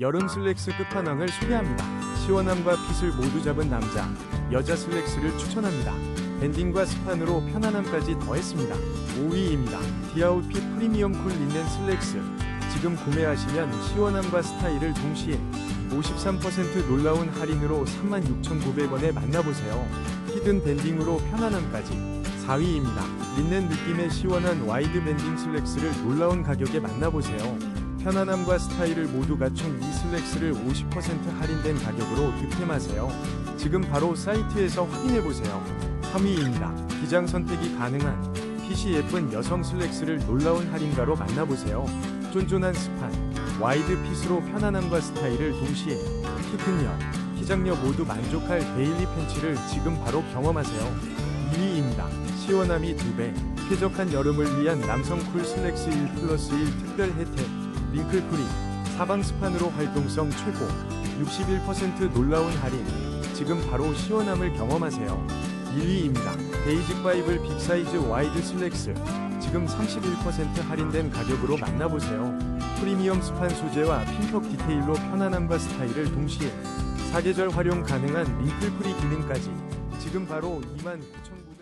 여름 슬랙스 끝판왕을 소개합니다. 시원함과 핏을 모두 잡은 남자, 여자 슬랙스를 추천합니다. 밴딩과 스판으로 편안함까지 더했습니다. 5위입니다. 디아웃핏 프리미엄 쿨 린넨 슬랙스. 지금 구매하시면 시원함과 스타일을 동시에 53% 놀라운 할인으로 36,900원에 만나보세요. 히든 밴딩으로 편안함까지 4위입니다. 린넨 느낌의 시원한 와이드 밴딩 슬랙스를 놀라운 가격에 만나보세요. 편안함과 스타일을 모두 갖춘 이 슬랙스를 50% 할인된 가격으로 득템하세요. 지금 바로 사이트에서 확인해보세요. 3위입니다. 기장 선택이 가능한 핏이 예쁜 여성 슬랙스를 놀라운 할인가로 만나보세요. 쫀쫀한 스판, 와이드 핏으로 편안함과 스타일을 동시에 키큰여, 키장녀 모두 만족할 데일리 팬츠를 지금 바로 경험하세요. 2위입니다. 시원함이 2배, 쾌적한 여름을 위한 남성 쿨 슬랙스 1 플러스 1 특별 혜택, 링클 프리, 사방 스판으로 활동성 최고, 61% 놀라운 할인, 지금 바로 시원함을 경험하세요. 1위입니다. 베이직 바이블 빅사이즈 와이드 슬랙스, 지금 31% 할인된 가격으로 만나보세요. 프리미엄 스판 소재와 핀턱 디테일로 편안함과 스타일을 동시에 사계절 활용 가능한 링클 프리 기능까지 지금 바로 29,000원